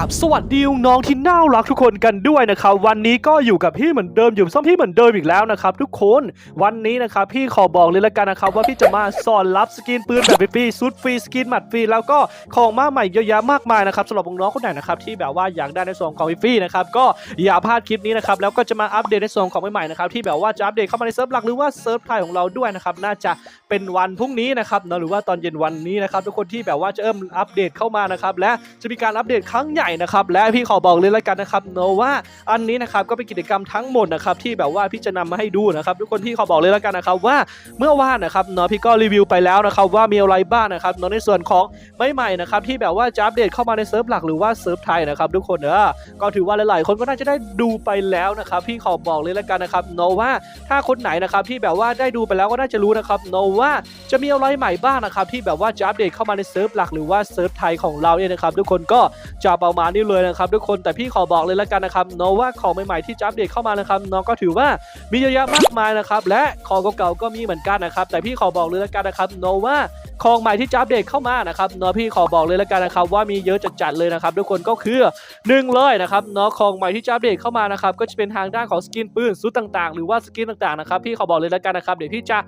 กับสวัสดีน้องที่น่ารักทุกคนกันด้วยนะครับวันนี้ก็อยู่กับพี่เหมือนเดิมอยู่ซ้ำพี่เหมือนเดิมอีกแล้วนะครับทุกคนวันนี้นะครับพี่ขอบอกเลยละกันนะครับว่าพี่จะมาสอนรับสกินปืนแบบฟรีซุดฟรีสกินหมัดฟรีแล้วก็ของมากใหม่เยอะแยะมากมายนะครับสำหรับน้องคนไหนนะครับที่แบบว่าอยากได้ในส่วนของฟรีนะครับก็อย่าพลาดคลิปนี้นะครับแล้วก็จะมาอัปเดตในส่วนของใหม่ๆนะครับที่แบบว่าจะอัปเดตเข้ามาในเซิร์ฟหลักหรือว่าเซิร์ฟไทยของเราด้วยนะครับน่าจะเป็นวันพรุ่งนี้นะครับนะหรือว่าตอนเย็นวันนี้นะครับทุกคนที่แบบว่าจะเริ่มอัปเดตเข้ามานะครับและจะมีการอัปเดตครั้งใหญ่นะครับและพี่ขอบอกเลยละกันนะครับเนอะว่าอันนี้นะครับก็เป็นกิจกรรมทั้งหมดนะครับที่แบบว่าพี่จะนำมาให้ดูนะครับทุกคนที่ขอบอกเลยละกันนะครับว่าเมื่อวานนะครับเนอะพี่ก็รีวิวไปแล้วนะครับว่ามีอะไรบ้างนะครับเนอะในส่วนของใหม่ๆนะครับที่แบบว่าจะอัปเดตเข้ามาในเซิร์ฟหลักหรือว่าเซิร์ฟไทยนะครับทุกคนเนอะก็ถือว่าหลายๆ คนก็น่าจะได้ดูไปแล้วนะครับพี่ขอบอกเลยละกันนะครับเนอะว่าถ้าคนไหนนะครับที่แบบว่าได้ดูไปแล้วก็น่าจะรู้นะครับเนอะว่าจะมีอะไรใหม่บ้างนะครับที่แบบว่าจะอัปเดตเข้ามาในเซิร์ฟหลักหรือว่าเซิร์ฟไทยของเราเนี่ยนะครับทุกคนก็จะประมาณนี้เลยนะครับทุกคนแต่พี่ขอบอกเลยละกันนะครับเนอะว่าของใหม่ๆที่จะอัปเดตเข้ามานะครับเนอะก็ถือว่ามีเยอะแยะมากมายนะครับและของเก่าๆก็มีเหมือนกันนะครับแต่พี่ขอบอกเลยละกันนะครับเนอะว่าของใหม่ที่จะอัปเดตเข้ามานะครับเนาะพี่ขอบอกเลยละกันนะครับว่ามีเยอะจัดๆเลยนะครับทุกคนก็คือหนึ่งเลยนะครับเนาะของใหม่ที่จะอัปเดตเข้ามานะครับก็จะเป็นทางด้านของสกินปืนซุดต่างๆ หรือว่าสกินต่างๆนะครับพี่ขอบอกเลยละกันนะครับเดี๋ยวพี่จะ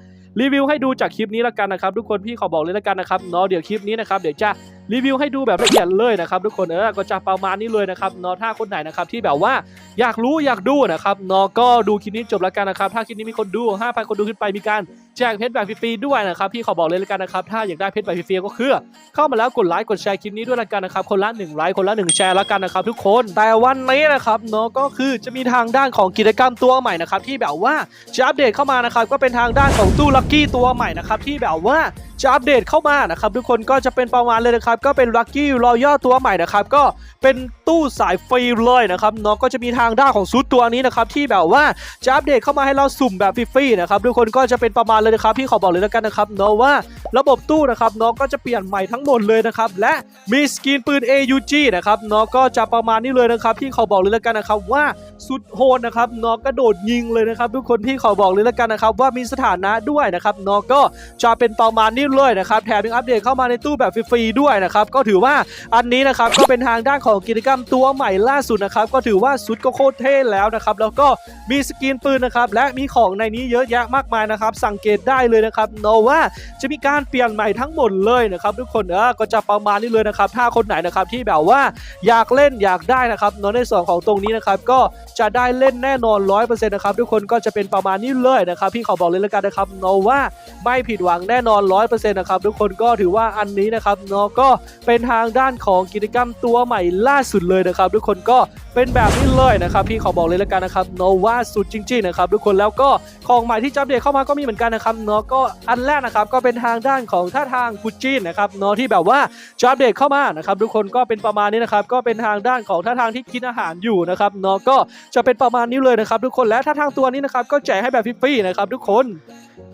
รีวิวให้ดูจากคลิปนี้ละกันนะครับทุกคนพี่ขอบอกเลยละกันนะครับเนาะเดี๋ยวคลิปนี้นะครับเดี๋ยวจะ รีวิวให้ดูแบบละเอียดเลยนะครับทุกคนเออก็จะประมาณนี้เลยนะครับเนาะถ้าคนไหนนะครับที่แบบว่าอยากรู้อยากดูนะครับเนาะก็ดูคลิปนี้จบแล้วกันนะครับถ้าคลิปนี้มีคนดู 5,000 คนดูขึ้นไปมีการแจกเพชรแบบฟรีๆด้วยนะครับพี่ขอบอกเลยละกันนะครับถ้าอยากได้เพชรแบบฟรีๆก็คือ เข้ามาแล้วกดไลค์กดแชร์คลิปนี้ด้วยละกันนะครับคนละ1ไลค์คนละ1แชร์ละกันนะครับทุกคนแต่วันนี้นะครับเนาะก็คือจะมีทางด้านของกิจกรรมตัวใหม่นะครับที่แบบว่าจะอัปเดตเข้ามานะครับก็เป็นทางด้านของตู้ลัคกี้ตัวใหม่นะครับที่แบบว่าจะอัปเดตเข้ามานะครับทุกคนก็จะเป็นประมาณเลยนะครับก็เป็นลัคกี้รอยัลตัวใหม่นะครับก็เป็นตู้สายฟรีเลยนะครับเนาะก็จะมีทางด้านของซูดตัวนี้นะครับที่แบบว่าจะอัปเดตเข้ามาให้เราสุ่มแบบฟรีๆนะครับทุกคนก็จะเป็นประมาณเลยนะครับพี่ขอบอกเลยแล้วกันนะครับเนาะว่าระบบตู้นะครับเนาะก็จะเปลี่ยนใหม่ทั้งหมดเลยนะครับและมีสกินปืน AUG นะครับเนาะก็จะประมาณนี้เลยนะครับพี่ขอบอกเลยแล้วกันนะครับว่าสุดโหดนะครับเนาะกระโดดยิงเลยนะครับ ทุกคนพี่ขอบอกเลยแล้วกันนะครับว่ามีสถานะด้วยนะครับเนาะก็จะเป็นประมาณนี้เลยนะครับแถมยังอัปเดตเข้ามาในตู้แบบฟรีๆด้วยนะครับก็ถือว่าอันนี้นะครับก็เป็นทางด้านของกิจกรรมตัวใหม่ล่าสุดนะครับก็ถือว่าสุดก็โคตรเท่แล้วนะครับแล้วก็มีสกินปืนนะครับและมีของในนี้เยอะแยะมากมายนะครับสังเกตได้เลยนะครับเนว่าจะมีการเปลี่ยนใหม่ทั้งหมดเลยนะครับทุกคนเออก็จะประมาณนี้เลยนะครับถ้าคนไหนนะครับที่แบบว่าอยากเล่นอยากได้นะครับเนาะในส่วนของตรงนี้นะครับก็จะได้เล่นแน่นอน 100%นะครับทุกคนก็จะเป็นประมาณนี้เลยนะครับพี่ขอบอกเลยแล้วกันนะครับเนาะว่าไม่ผิดหวังแน่นอน 100%นะครับทุกคนก็ถือว่าอันนี้นะครับเนาะก็เป็นทางด้านของกิจกรรมตัวใหม่ล่าสุดเลยนะครับทุกคนก็เป็นแบบนี้เลยนะครับพี่ขอบอกเลยแล้วกันนะครับเนาะว่าสุดจริงๆนะครับทุกคนแล้วก็ของใหม่ที่จะอัปเดตเข้ามาก็มีเหมือนกันนะครับเนาะก็อันแรกนะครับก็เป็นทางด้านของท่าทางกุจีนนะครับเนาะที่แบบว่าจะอัปเดตเข้ามานะครับทุกคนก็เป็นประมาณนี้นะครับก็เป็นทางด้านของท่าทางที่กินอาหารอยู่นะครับเนาะก็จะเป็นประมาณนี้เลยนะครับ ทุกคนและท่าทางตัวนี้นะครับก็แจกให้แบบฟรีๆนะครับทุกคน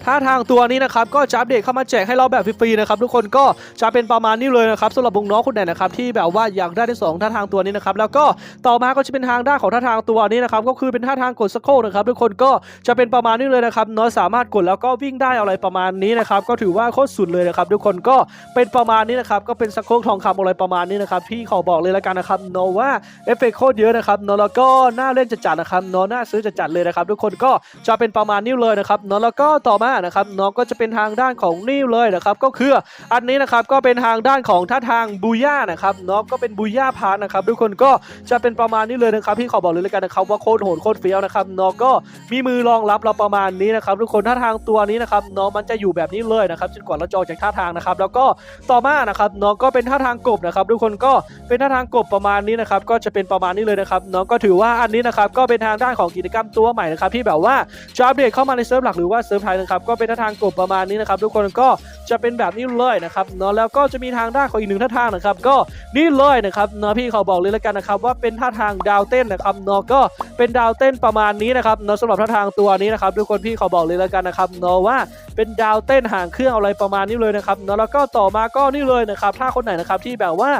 ถ้าทางตัวนี้นะครับก็จะอัปเดตเข้ามาแจกให้เราแบบฟรีๆนะครับทุกคนก็จะเป็นประมาณนี้เลยนะครับสำหรับวงน้องคนไหนนะครับที่แบบว่าอยากได้ทั้งสองท่าทางตัวนี้นะครับแล้วก็ต่อมาก็จะเป็นทางด้านของท่าทางตัวนี้นะครับก็คือเป็นท่าทางกดสโคนะครับทุกคนก็จะเป็นประมาณนี้เลยนะครับเนาะสามารถกดแล้วก็วิ่งได้อะไรประมาณนี้นะครับก็ถือว่าโคตรสุดเลยนะครับทุกคนก็เป็นประมาณนี้นะครับก็เป็นสโครทองคำอะไรประมาณนี้นะครับพี่ขอบอกเลยละกันนะครับเนาะว่าเอฟเฟกโคตรเยอะนะครับเนาะแล้วก็น่าเล่นจัดนะครับเนาะน่าซื้อจัดเลยนะครับทุกคนก็จะเป็นประมาณนี้เลยนะครับเนาะแล้วก็ต่อมานะครับเนาะก็จะเป็นทางด้านของนี่เลยนะครับก็คืออันนี้นะครับก็เป็นทางด้านของท่าทางบูย่านะครับเนาะก็เป็นบูย่าพาร์ทนะครับทุกคนก็จะเป็นประมาณนี้เลยนะครับพี่ขอบอกเลยละกันนะครับว่าโคตรโหดโคตรเฟี้ยวนะครับเนาะก็มีมือรองรับเราประมาณนี้นะครับทุกคนท่าทางตัวนี้นะครับเนาะมันจะอยู่แบบนี้เลยนะครับจนกว่าเราจะออกจากท่าทางนะครับ แล้วก็ต่อมานะครับเนาะก็เป็นท่าทางกบนะครับทุกคนก็เป็นท่าทางกบประมาณนี้นะครับก็จะเป็นประมาณนี้เลยนะครับเนาะก็ถือว่าอันนี้นะครับก็เป็นทางด้านของกิจกรรมตัวใหม่นะครับที่แบบว่าจะอัปเดตเข้ามาในเซิร์ฟหลักหรือว่าเซิร์ฟไทยนะครับก็เป็นท่าทางกบประมาณนี้นะครับทุกคนก็จะเป็นแบบนี้เลยนะครับเนาะแล้วก็จะมีทางด้านของอีกหนึ่งท่าทางนะครับ ก็นี่เลยนะครับเนาะพี่เขาบอกเลยแล้วกันนะครับว่าเป็นท่าทางดาวเต้นนะครับเนาะก็เป็นดาวเต้นประมาณนี้นะครับเนาะสำหรับท่าทางตัวนี้นะครับทุกคนพี่ขอบอกเลยแล้วกันนะครับเนาะว่าเป็นดาวเต้นห่างเครื่องอะไรประมาณนี้เลยนะครับเนาะแล้วก็ต่อมาก็นี่เลยนะครับ ถ้าคนไหนนะครับที่แบบว่า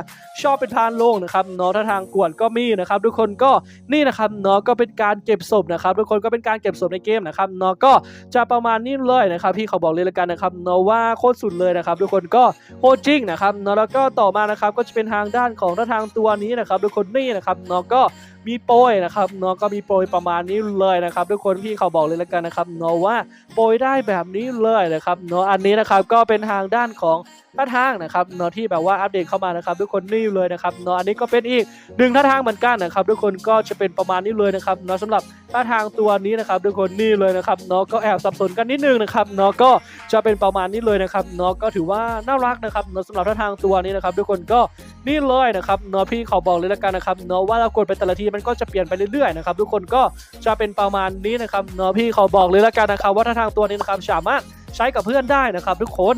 ชอบเป็นทานโล่งนะครับเนาะท่าทางกวนก็มีนะครับทุกคนก็นี่นะครับเนาะก็เป็นการเก็บศพนะครับทุกคนก็เป็นการเก็บศพในเกมนะครับเนาะก็จะประมาณนี้เลยนะครับพี่เขอบอกเลยแล้วกันนะครับเนาะว่าโคตรสุดเลยนะครับ ทุกคนก็โคตรจริงนะครับเนาะแล้วก็ต่อมานะครับก็จะเป็นทางด้านของท่าทางตัวนี้นะครับทุกคนนี่นะครับเนาะก็มีโปรยนะครับเนาะก็มีโปรยประมาณนี้เลยนะครับ ทุกคนพี่เขาบอกเลยแล้วกันนะครับเนาะว่าโปรยได้แบบนี้เลยนะครับเนาะอันนี้นะครับก็เป็นทางด้านของ ท่าทางนะครับเนาะที่แบบว่าอัปเดตเข้ามานะครับทุกคนนี่เลยนะครับเนาะอันนี้ก็เป็นอีกหนึ่งท่าทางเหมือนกันนะครับทุกคนก็จะเป็นประมาณนี้เลยนะครับเนาะสำหรับท่าทางตัวนี้นะครับทุกคนนี่เลยนะครับเนาะก็แอบสับสนกันนิดนึงนะครับเนาะก็จะเป็นประมาณนี้เลยนะครับเนาะก็ถือว่าน่ารักนะครับเนาะสำหรับท่าทางตัวนี้นะครับทุกคนก็นี่เลยนะครับเนาะพี่ขอบอกเลยล้วกันนะครับเนาะว่าเรากดไปแต่ละทีมันก็จะเปลี่ยนไปเรื่อยๆนะครับทุกคนก็จะเป็นประมาณนี้นะครับเนาะพี่ขอบอกเลยล้วกันนะครับว่าท่าทางตัวนี้นะครับสามารถใช้กับเพื่อนได้นะครับทุกคน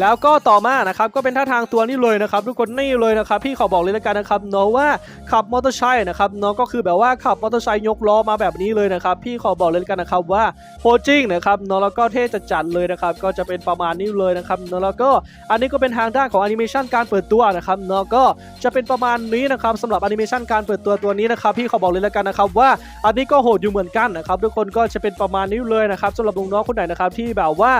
แล้วก็ต่อมานะครับก็เป็นท่าทางตัวนี้เลยนะครับทุกคนนี่เลยนะครับพี่ขอบอกเลยล้วกันนะครับเนาะว่าขับมอเตอร์ไซค์นะครับเนาะก็คือแบบว่าขับมอเตอร์ไซค์ยกล้อมาแบบนี้เลยนะครับพี่ขอบอกเลยล้วกันนะครับว่าโคจริงนะครับเนาะแล้วก็เท่จัดๆเลยนะครับก็จะเป็นประมาณนี้เลยนะครับเนาะแล้วก็อันนี้ก็เป็นทางด้านของแอนิเมชันการเปิดตัวนะครับเนาะก็จะเป็นประมาณนี้นะครับสำหรับแอนิเมชันการเปิดตัวตัวนี้นะครับพี่ขอบอกเลยล้วกันนะครับว่าอันนี้ก็โหดอยู่เหมือนกันนะครับทุกคนก็จะเป็นประมาณนี้เลยนะครับสำหรับน้องๆคนไหนนะครับที่แบบว่า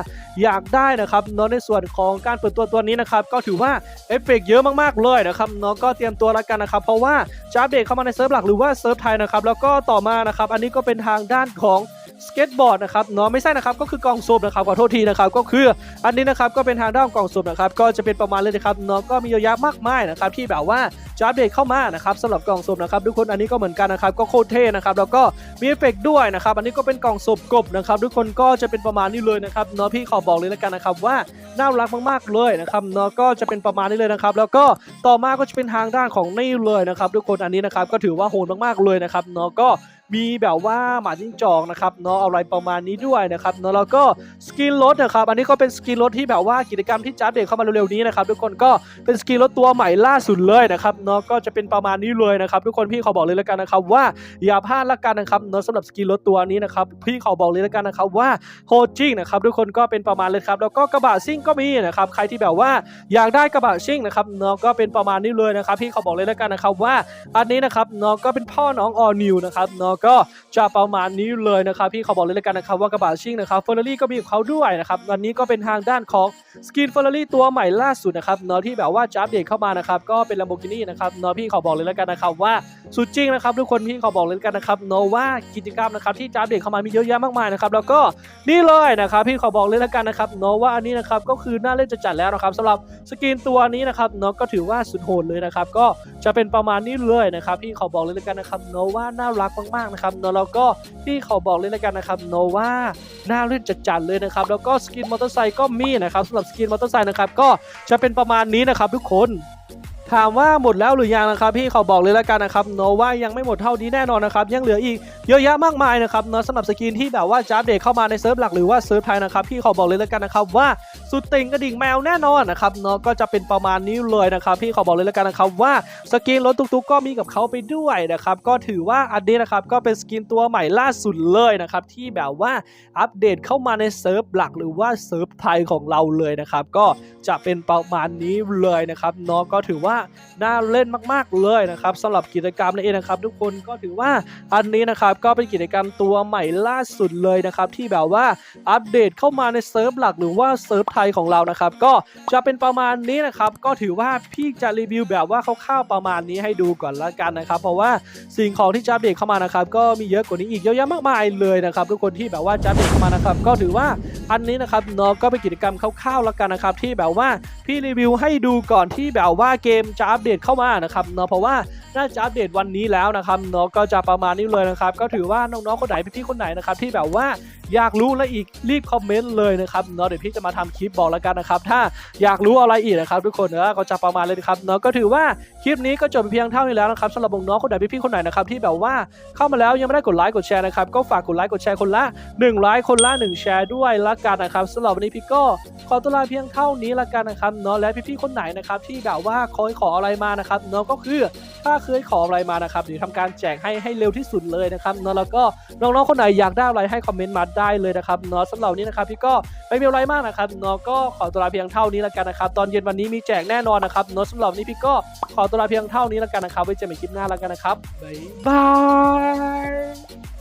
อยากได้นะครับเนาะในส่วนของการเปิดตัวตัวนี้นะครับก็ถือว่าเอฟเฟกต์เยอะมากๆเลยนะครับเนาะก็เตรียมตัวแล้วกันนะครับเพราะว่าจะอัปเดตเข้ามาในเซิร์ฟหลักหรือว่าเซิร์ฟไทยนะครับแล้วก็ต่อมานะครับอันนี้ก็เป็นทางด้านของ สเก็ตบอร์ดนะครับเนาะไม่ใช่นะครับก็คือกล่องโซมนะครับขอโทษทีนะครับก็คืออันนี้นะครับก็เป็นทางด้านกล่องโซมนะครับก็จะเป็นประมาณเลยนะครับเนาะก็มีเยอะแยะมากมายนะครับที่แบบว่าจะอัปเดตเข้ามานะครับสำหรับกล่องโซมนะครับทุกคนอันนี้ก็เหมือนกันนะครับก็โคตรเท่นะครับแล้วก็มีเอฟเฟกด้วยนะครับอันนี้ก็เป็นกล่องศพกบนะครับทุกคนก็จะเป็นประมาณนี้เลยนะครับเนาะพี่ขอบอกเลยแล้วกันนะครับว่าน่ารักมากๆเลยนะครับเนาะก็จะเป็นประมาณนี้เลยนะครับแล้วก็ต่อมาก็จะเป็นทางด้านของนี่เลยนะครับทุกคนอันนี้นะครับก็ถือว่าโหดมากๆเลยนะครับเนาะก็ มีแบบว่าหมาจิ้งจอกนะครับเนาะอะไรประมาณนี้ด้วยนะครับเนาะแล้วก็สกินรถนะครับอันนี้ก็เป็นสกินรถที่แบบว่ากิจกรรมที่จัดเด็กเข้ามาเร็วๆนี้นะครับทุกคนก็เป็นสกินรถตัวใหม่ล่าสุดเลยนะครับเนาะก็จะเป็นประมาณนี้เลยนะครับทุกคนพี่ขอบอกเลยแล้วกันนะครับว่าอย่าพลาดละกันนะครับเนาะสำหรับสกินรถตัวนี้นะครับพี่ขอบอกเลยแล้วกันนะครับว่าโฮจิ้งนะครับทุกคนก็เป็นประมาณเลยครับแล้วก็กระบะซิ่งก็มีนะครับใครที่แบบว่าอยากได้กระบะซิ่งนะครับเนาะก็เป็นประมาณนี้เลยนะครับพี่ขาบอกเลยแล้วกันนะครับว่าอันนี้นะครับเนาะก็เป็นพ่อน้องออนิวนะครับเนาะก็จะประมาณนี้เลยนะครับพี่เขาบอกเลยแล้วกันนะครับว่ากระบะซิ่งนะครับเฟอร์รารี่ก็มีเขาด้วยนะครับอันนี้ก็เป็นทางด้านของสกินเฟอร์รารี่ตัวใหม่ล่าสุดนะครับเนาะที่แบบว่าจะอัปเดตเข้ามานะครับก็เป็น Lamborghini นะครับเนาะพี่เขาบอกเลยแล้วกันนะครับว่าสุดจริงนะครับทุกคนพี่เขาบอกเลยกันนะครับเนาะว่ากิจกรรมนะครับที่จะอัปเดตเข้ามามีเยอะแยะมากมายนะครับแล้วก็นี่เลยนะครับพี่เขาบอกเลยแล้วกันนะครับเนาะว่าอันนี้นะครับก็คือน่าเล่นจะจัดแล้วนะครับสำหรับสกินตัวนี้นะครับเนาะก็ถือว่าสุดโหดเลยนะครับก็จะเป็นประมาณนี้เลยนะครับพี่เขาบอกเลยแล้วกันนะครับเนาะว่าน่ารักมากๆนะครับเนาะแล้วก็พี่เขาบอกเลยแล้วกันนะครับเนว่าน่าเล่นจะจัดเลยนะครับแล้วก็สกินมอเตอร์ไซค์ก็มีนะครับสำหรับสกินมอเตอร์ไซค์นะครับก็จะเป็นประมาณนี้นะครับทุกคนถามว่าหมดแล้วหรือยังนะครับพี่เขาบอกเลยแล้วกันนะครับเนว่ายังไม่หมดเท่านี้แน่นอนนะครับยังเหลืออีกเยอะแยะมากมายนะครับเนาะสำหรับสกินที่แบบว่าจะอัปเดตเข้ามาในเซิร์ฟหลักหรือว่าเซิร์ฟไทยนะครับพี่เขาบอกเลยแล้วกันนะครับว่าสุดติ่งกระดิ่งแมวแน่นอนนะครับเนาะก็จะเป็นประมาณนี้เลยนะครับพี่ขาบอกเลยแล้วกันนะครับว่าสกินรถตุกๆก็มีกับเขาไปด้วยนะครับก็ถือว่าอันนี้นะครับก็เป็นสกินตัวใหม่ล่าสุดเลยนะครับที่แบบว่าอัปเดตเข้ามาในเซิร์ฟหลักหรือว่าเซิร์ฟไทยของเราเลยนะครับก็จะเป็นประมาณนี้เลยนะครับเนาะก็ถือว่าน่าเล่นมาก ๆเลยนะครับสำหรับกิจกรรมนั่นเองนะครับ ทุกคนก็ถือว่าอันนี้นะครับก็เป็นกิจกรรมตัวใหม่ล่าสุดเลยนะครับที่แบบว่าอัปเดตเข้ามาในเซิร์ฟหลักหรือว่าเซิร์ฟไทยของเรานะครับ ก็จะเป็นประมาณนี้นะครับ ก็ถือว่าพี่จะรีวิวแบบว่าคร่าวๆประมาณนี้ให้ดูก่อนละกันนะครับ เพราะว่าสิ่งของที่จะอัปเดตเข้ามานะครับ ก็มีเยอะกว่านี้อีกเยอะแยะมากมายเลยนะครับ ทุกคนที่แบบว่าจะอัปเดตเข้ามานะครับ ก็ถือว่าอันนี้นะครับเนาะก็เป็นกิจกรรมคร่าวๆละกันนะครับ ที่แบบว่าพี่รีวิวให้ดูก่อนที่แบบว่าเกมจะอัปเดตเข้ามานะครับเนาะเพราะว่าน่าจะอัปเดตวันนี้แล้วนะครับเนาะก็จะประมาณนี้เลยนะครับ ก็ถือว่าน้องๆคนไหนพี่ๆคนไหนนะครับที่แบบว่าอยากรู้และอีกรีบคอมเมนต์เลยนะครับเนาะเดี๋ยวพี่จะมาทำคลิปบอกแล้วกันนะครับ ถ้าอยากรู้อะไรอีกนะครับทุกคนเนาะก็จะประมาณเลยนะครับเนาะก็ถือว่าคลิปนี้ก็จบเพียงเท่านี้แล้วนะครับสำหรับน้องคนไหนพี่ๆคนไหนนะครับที่แบบว่าเข้ามาแล้วยังไม่ได้กดไลค์กดแชร์นะครับก็ฝากกดไลค์กดแชร์คนละ1ไลค์คนละ1แชร์ด้วยละกันนะครับสำหรับวันนี้พี่ก็ขอตัวลาเพียงเท่านี้ละกันนะครับเนาะและพี่ๆคนไหนนะครับที่แบบว่าคอยขออะไรมานะครับเนาะก็คือถ้าเคยขออะไรมานะครับเดี๋ยวทำการแจกให้ให้เร็วที่สุดเลยนะครับเนาะแล้วก็น้องๆคนไหนอยากได้อะไรให้คอมเมนต์มาได้เลยนะครับเนาะสำหรับนี้นะครับพี่ก็ไม่มีอะไรมากนะครับเนาะก็ขอตัวลาเพียงเท่านี้แล้วกันนะครับ ตอนเย็นวันนี้มีแจกแน่นอนนะครับโน้ตสำหรับวันนี้พี่ก็ขอตัวลาเพียงเท่านี้แล้วกันนะครับไว้เจอกันใหม่คลิปหน้าแล้วกันนะครับบ๊ายบาย